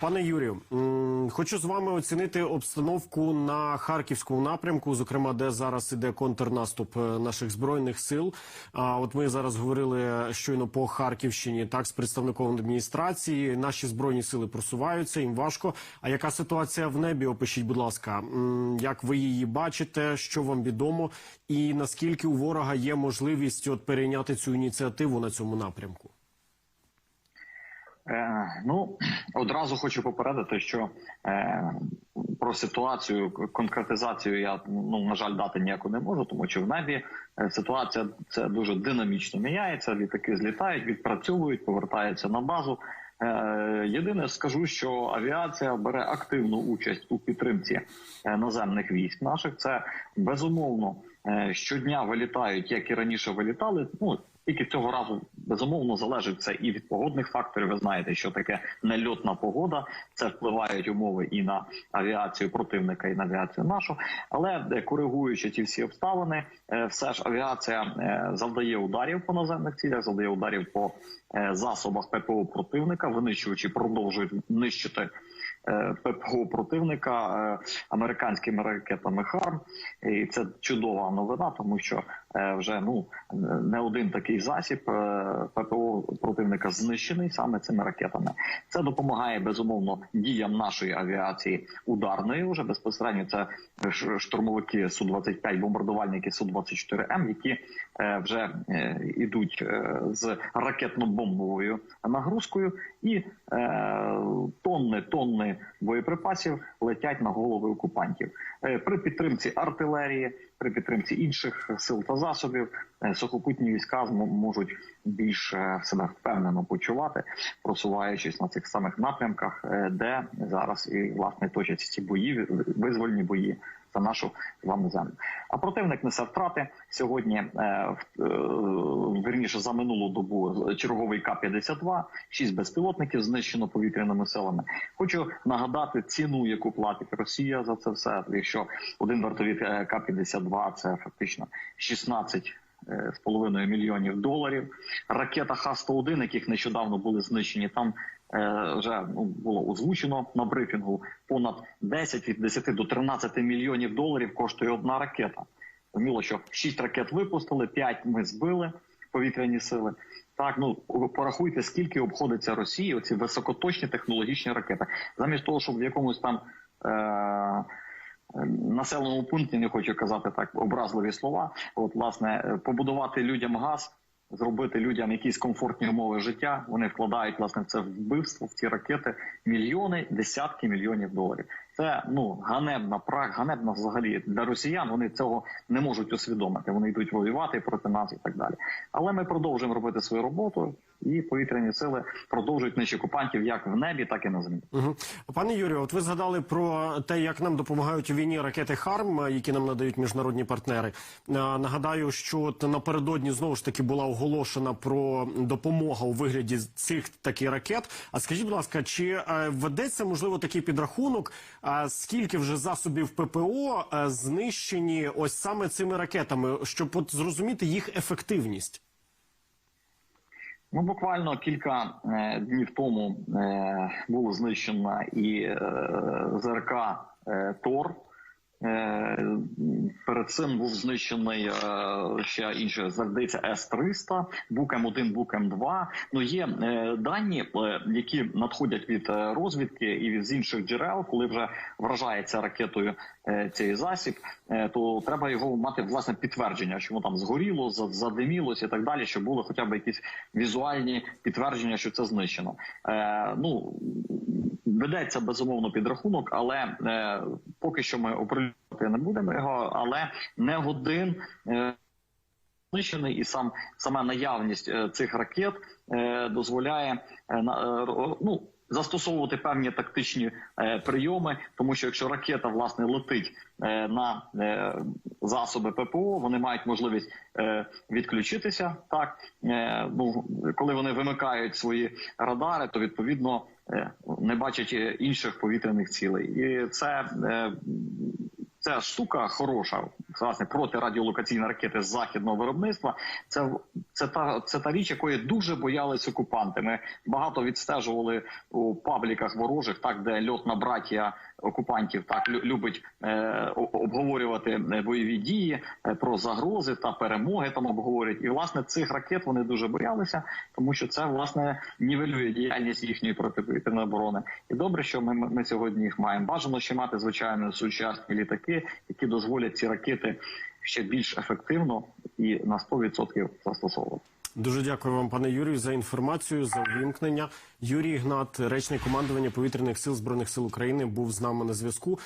Пане Юрію, хочу з вами оцінити обстановку на харківському напрямку, зокрема, де зараз іде контрнаступ е, наших збройних сил. А от ми зараз говорили щойно по Харківщині, так з представником адміністрації. Наші збройні сили просуваються, їм важко. А яка ситуація в небі? Опишіть, будь ласка, як ви її бачите, що вам відомо, і наскільки у ворога є можливість от перейняти цю ініціативу на цьому напрямку? Е, ну одразу хочу попередити, що е, про ситуацію конкретизацію я ну на жаль дати ніяку не можу, тому що в небі е, ситуація це дуже динамічно міняється. Літаки злітають, відпрацьовують, повертаються на базу. Е, єдине скажу, що авіація бере активну участь у підтримці наземних військ наших. Це безумовно щодня вилітають, як і раніше вилітали. Ну тільки цього разу безумовно залежить це і від погодних факторів. Ви знаєте, що таке нельотна погода. Це впливають умови і на авіацію противника, і на авіацію нашу. Але е, коригуючи ці всі обставини, е, все ж авіація е, завдає ударів по наземних цілях, завдає ударів по засобах ППО противника. Винищувачі продовжують нищити. ППО противника американськими ракетами ХАРМ, і це чудова новина, тому що вже ну не один такий засіб е, ППО противника знищений саме цими ракетами. Це допомагає безумовно діям нашої авіації ударної. Уже безпосередньо це штурмовики су 25 бомбардувальники су 24 М, які е, вже е, ідуть е, з ракетно-бомбовою нагрузкою, і е, тонни боєприпасів летять на голови окупантів Е, при підтримці артилерії, при підтримці інших сил та засобів. е, Сухопутні війська можуть більш е, себе впевнено почувати, просуваючись на цих самих напрямках, де зараз і власне точаться ці бої, визвольні бої за нашу з вами землю. А противник несе втрати сьогодні. Верніше е, за минулу добу черговий К-52, шість безпілотників знищено повітряними силами. Хочу нагадати ціну, яку платить Росія за це все. Якщо один вертоліт е, К-52 – це фактично 16 е, з половиною мільйонів доларів. Ракета Х-101, яких нещодавно були знищені, там е, вже ну, було озвучено на брифінгу. Понад 10 від 10 до 13 мільйонів доларів коштує одна ракета. Зрозуміло, що 6 ракет випустили, 5 ми збили повітряні сили. Так, ну порахуйте, скільки обходиться Росії оці високоточні технологічні ракети, замість того, щоб в якомусь там. Е- населеному пункті не хочу казати так образливі слова. От власне е, побудувати людям газ, зробити людям якісь комфортні умови життя. Вони вкладають власне в це вбивство в ці ракети мільйони, десятки мільйонів доларів. Це ну ганебна прак, ганебна взагалі для росіян. Вони цього не можуть усвідомити. Вони йдуть воювати проти нас і так далі. Але ми продовжуємо робити свою роботу, і повітряні сили продовжують нищити окупантів як в небі, так і на землі. Угу. Пане Юрію, от ви згадали про те, як нам допомагають у війні ракети ХАРМ, які нам надають міжнародні партнери. Е, Нагадаю, що напередодні знову ж таки була оголошена про допомогу у вигляді цих таких ракет. А скажіть, будь ласка, чи е, ведеться можливо такий підрахунок? Скільки вже засобів ППО е, знищені ось саме цими ракетами, щоб от зрозуміти їх ефективність? Ну, буквально кілька е, днів тому е, було знищено і е, ЗРК е, Тор. Перед цим був знищений е, ще інше здається С-300, Букем-1, Букем-2. Ну є е, дані, е, які надходять від е, розвідки і від з інших джерел, коли вже вражається ракетою е, цей засіб, е, то треба його мати власне підтвердження, воно там згоріло, за- задимілося і так далі, щоб були хоча б якісь візуальні підтвердження, що це знищено. Е, ну ведеться безумовно підрахунок, але е, поки що ми оприлюднювати не будемо його, але не годин. Е, Знищений і сам сама наявність е, цих ракет е, дозволяє ну застосовувати певні тактичні прийоми, тому що якщо ракета власне летить на засоби ППО, вони мають можливість відключитися. Так ну коли вони вимикають свої радари, то відповідно не бачать інших повітряних цілей, і це. Ця штука хороша, власне, протирадіолокаційні ракети західного виробництва. Це це та це та річ, якої дуже боялись окупанти. Ми багато відстежували у пабліках ворожих, так де льотна братія окупантів так лю- любить е, обговорювати е, бойові дії е, про загрози та перемоги. Там обговорюють. І власне цих ракет вони дуже боялися, тому що це власне нівелює діяльність їхньої протиповітряної оборони. І добре, що ми, ми сьогодні їх маємо. Бажано ще мати звичайно сучасні літаки, які дозволять ці ракети ще більш ефективно і на 100% застосовувати. Дуже дякую вам, пане Юрію, за інформацію, за увімкнення. Юрій Гнат, речник командування повітряних сил збройних сил України, був з нами на зв'язку.